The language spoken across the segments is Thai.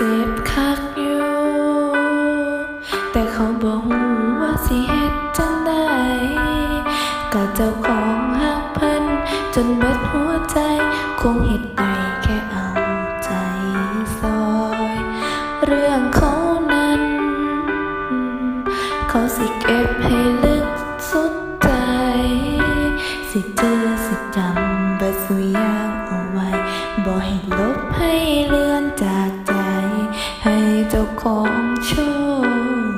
เจ็บคักอยู่ แต่เขาบอกว่าสิเฮ็ดจังใดก็เจ้าของหักพิ่นจนเบิดหัวใจ คงเฮ็ดได้แค่เอาใจซอย เรื่องเขานั้น เขาสิเก็บให้ลึกสุดใจ สิเจอสิจำบิดสุยางเอาไว้ บ่ให้ลบให้เลือนจาก จ้าของโช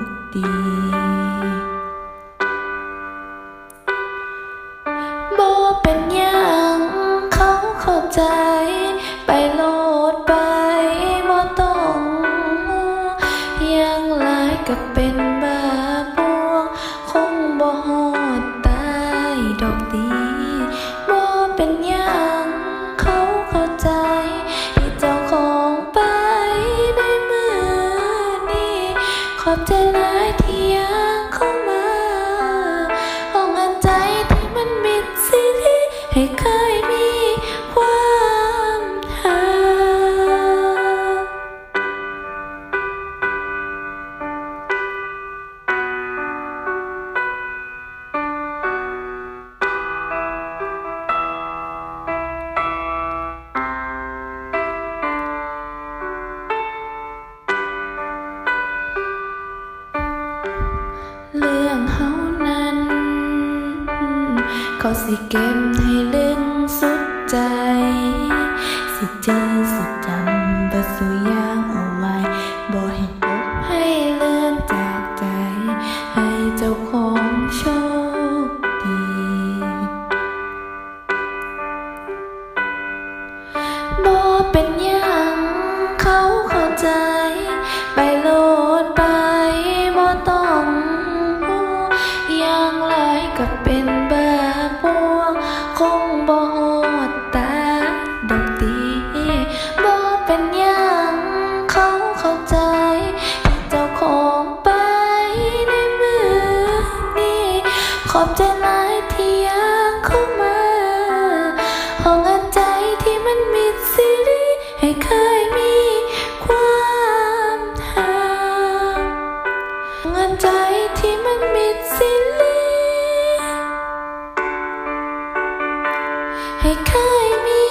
คดี บ่เป็นยังเขาเข้าใจ ไปโลดไปบ่ต้องยังหลายก็เป็นบาปวงคงบ่ฮอดตายดอกดี ขอ เขาสิเก็บให้ลึกสุดใจ สิเจอ ขอบใจหมายที่อยากเข้ามาห้องอันใจที่มันมิดซิลิให้เคยมีความห่างห้องอันใจที่มันมิดซิลิให้เคยมี